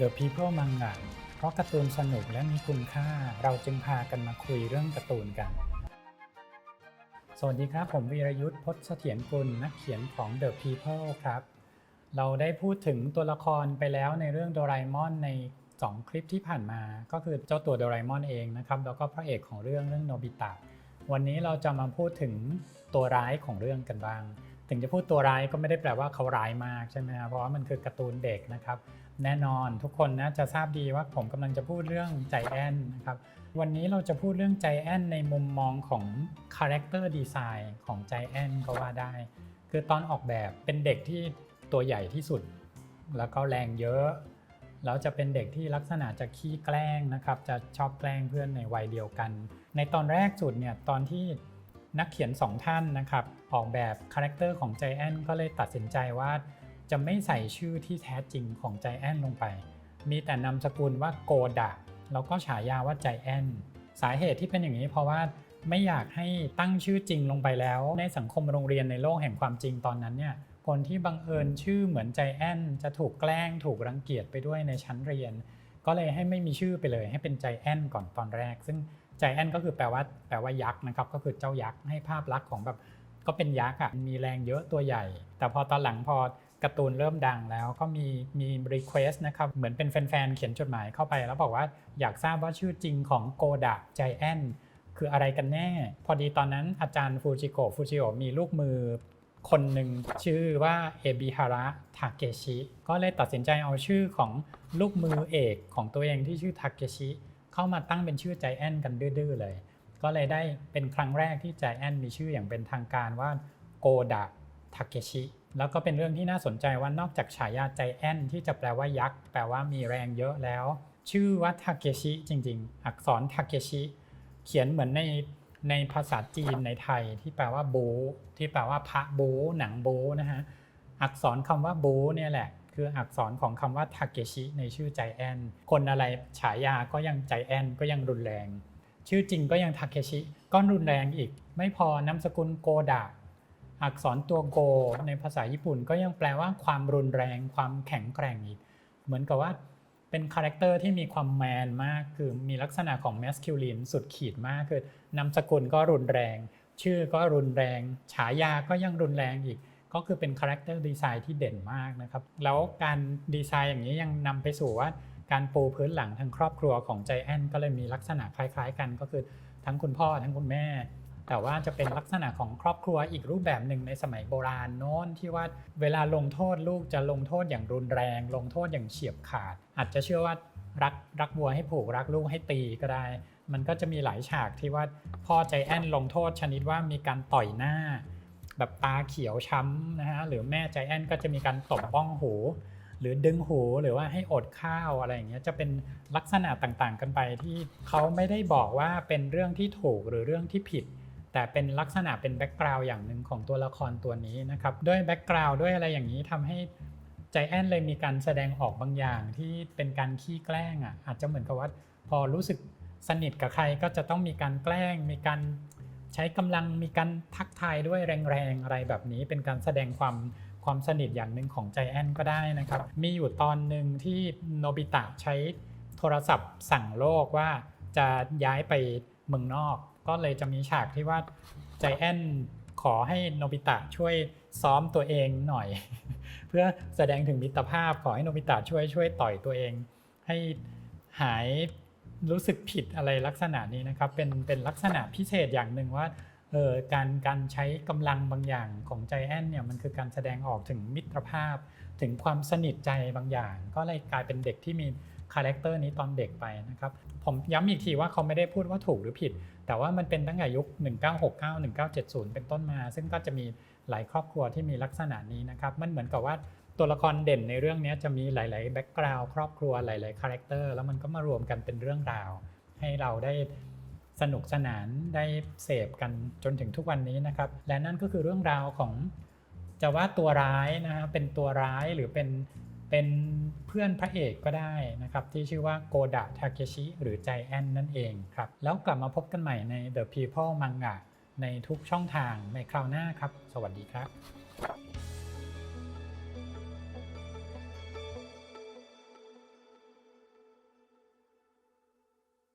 The People Manga เพราะการ์ตูนสนุกและมีคุณค่า เราจึงพากันมาคุยเรื่องการ์ตูนกัน สวัสดีครับ ผมวีรยุทธ์พจน์เสถียรกุลนักเขียนของ The People ครับ เราได้พูดถึงตัวละครไปแล้วในเรื่องโดราเอมอนใน 2 คลิปที่ผ่านมา ก็คือเจ้าตัวโดราเอมอนเองนะครับ แล้วก็พระเอกของเรื่องเรื่องโนบิตะ วันนี้เราจะมาพูดถึงตัวร้ายของเรื่องกันบ้าง ถึงจะพูดตัวร้ายก็ไม่ได้แปลว่าเขาร้ายมากใช่ไหมครับเพราะว่ามันคือการ์ตูนเด็กนะครับ แน่นอนทุกคนนะจะทราบดีว่าผมกำลังจะพูดเรื่องใจแอนนะครับวันนี้เราจะพูดเรื่องใจแอนในมุมมองของคาแรคเตอร์ดีไซน์ของใจแอนก็ว่าได้ คือตอนออกแบบเป็นเด็กที่ตัวใหญ่ที่สุด แล้วก็แรงเยอะแล้วจะเป็นเด็กที่ลักษณะจะขี้แกล้งนะครับ จะชอบแกล้งเพื่อนในวัยเดียวกัน ในตอนแรกสุดเนี่ยตอนที่ นักเขียนสองท่านนะครับออกแบบคาแรคเตอร์ของใจแอนก็เลยตัดสินใจว่าจะไม่ใส่ชื่อที่แท้จริงของใจแอนลงไป มีแต่นามสกุลว่าโกดะแล้วก็ฉายาว่าใจแอนสาเหตุที่เป็นอย่างนี้เพราะว่าไม่อยากให้ตั้งชื่อจริงลงไปแล้ว ในสังคมโรงเรียนในโลกแห่งความจริงตอนนั้นเนี่ยคนที่บังเอิญชื่อเหมือนใจแอนจะถูกแกล้งถูกรังเกียจไปด้วยในชั้นเรียน ก็เลยให้ไม่มีชื่อไปเลยให้เป็นใจแอนก่อนตอนแรก ซึ่ง ใจแอนก็คือแปลว่าแปลว่ายักษ์นะครับก็คือเจ้ายักษ์ให้ภาพลักษณ์ของแบบก็เป็นยักษ์อะมีแรงเยอะตัวใหญ่ แต่พอตอนหลังพอการ์ตูนเริ่มดังแล้วก็มีมีรีเควสต์นะครับ เหมือนเป็นแฟนๆ เขียนจดหมายเข้าไป แล้วบอกว่าอยากทราบว่าชื่อจริงของโกดะใจแอนคืออะไรกันแน่ พอดีตอนนั้นอาจารย์ฟูจิโกะฟูจิโอมีลูกมือคนหนึ่งชื่อว่าเอบิฮาระทาเกชิก็เลยตัดสินใจเอาชื่อของลูกมือเอกของตัวเองที่ชื่อทาเกชิ เข้ามาตั้งเป็นชื่อใจแอนกันดื้อๆเลย ก็เลยได้เป็นครั้งแรกที่ใจแอนมีชื่ออย่างเป็นทางการว่าโกดะทาเกชิแล้วก็เป็นเรื่องที่น่าสนใจว่านอกจากฉายาใจแอนที่จะแปลว่ายักษ์แปลว่ามีแรงเยอะแล้ว ชื่อว่าทาเกชิจริง ๆ อักษรทาเกชิเขียนเหมือนในในภาษาจีนในไทยที่แปลว่าบูที่แปลว่าพระบูหนังบูนะฮะอักษรคำว่าบูเนี่ยแหละ คืออักษรของคำว่าทาเกชิในชื่อใจแอนคนอะไรฉายาก็ยังใจแอนก็ยังรุนแรง ชื่อจริงก็ยังทาเคชิก็รุนแรงอีก ไม่พอนามสกุลโกดะอักษรตัวโก ในภาษาญี่ปุ่นก็ยังแปลว่าความรุนแรง ความแข็งแกร่งอีก เหมือนกับว่าเป็นคาแรคเตอร์ที่มีความแมนมาก คือมีลักษณะของแมสคิลินสุดขีดมาก คือนามสกุลก็รุนแรง ชื่อก็รุนแรง ฉายาก็ยังรุนแรงอีก ก็คือเป็นคาแรคเตอร์ดีไซน์ที่เด่นมากนะครับ แล้วการดีไซน์อย่างนี้ยังนำไปสู่ว่าการปูพื้นหลังทางครอบครัวของใจแอนก็เลยมีลักษณะคล้าย ๆ กันก็คือทั้งคุณพ่อทั้งคุณแม่ แต่ว่าจะเป็นลักษณะของครอบครัวอีกรูปแบบหนึ่งในสมัยโบราณโน้นที่ว่าเวลาลงโทษลูกจะลงโทษอย่างรุนแรง ลงโทษอย่างเฉียบขาด อาจจะเชื่อว่ารักรักวัวให้ผูกรักลูกให้ตีก็ได้ มันก็จะมีหลายฉากที่ว่าพ่อใจแอนลงโทษชนิดว่ามีการต่อยหน้า แบบตาเขียวช้ำนะฮะหรือแม่ใจแอนก็จะมีการตบบ้องหู หรือดึงหูหรือว่าให้อดข้าวอะไรอย่างเงี้ยจะเป็นลักษณะต่างๆ กันไปที่เขาไม่ได้บอกว่าเป็นเรื่องที่ถูกหรือเรื่องที่ผิด แต่เป็นลักษณะเป็นแบ็กกราวด์อย่างหนึ่งของตัวละครตัวนี้นะครับด้วยแบ็กกราวด์ด้วยอะไรอย่างนี้ทำให้ใจแอนเลยมีการแสดงออกบางอย่างที่เป็นการขี้แกล้งอะอาจจะเหมือนกับว่าพอรู้สึกสนิทกับใครก็จะต้องมีการแกล้ง มีการ ใช้กำลังมีการทักทายด้วยแรงๆอะไรแบบนี้ เป็นการแสดงความความสนิทอย่างหนึ่งของใจแอนก็ได้นะครับ มีอยู่ตอนหนึ่งที่โนบิตะใช้โทรศัพท์สั่งโลกว่าจะย้ายไปเมืองนอก ก็เลยจะมีฉากที่ว่าใจแอนขอให้โนบิตะช่วยซ้อมตัวเองหน่อย เพื่อแสดงถึงมิตรภาพขอให้โนบิตะช่วยช่วยต่อยตัวเอง ให้หาย รู้สึกผิดอะไรลักษณะนี้นะครับ เป็นเป็นลักษณะพิเศษอย่างหนึ่งว่าเออการการใช้กำลังบางอย่างของใจแอนเนี่ยมันคือการแสดงออกถึงมิตรภาพ ถึงความสนิทใจบางอย่าง ก็เลยกลายเป็นเด็กที่มีคาแรคเตอร์นี้ตอนเด็กไปนะครับ ผมย้ำอีกทีว่าเขาไม่ได้พูดว่าถูกหรือผิด แต่ว่ามันเป็นตั้งแต่ยุค 1969 1970 เป็นต้นมา ซึ่งก็จะมีหลายครอบครัวที่มีลักษณะนี้นะครับ มันเหมือนกับว่า ตัวละครเด่นในเรื่องนี้จะมีหลาย ๆ แบ็กกราวด์ครอบครัวหลาย ๆ คาแรคเตอร์แล้วมันก็มารวมกันเป็นเรื่องราว ให้เราได้สนุกสนานได้เสพกันจนถึงทุกวันนี้นะครับ และนั่นก็คือเรื่องราวของจะว่าตัวร้ายนะฮะเป็นตัวร้ายหรือเป็นเป็นเพื่อนพระเอกก็ได้นะครับ ที่ชื่อว่าโกดะทาเคชิหรือใจแอนนั่นเองครับ แล้วกลับมาพบกันใหม่ใน The People Manga ในทุกช่องทางในคราวหน้าครับ สวัสดีครับ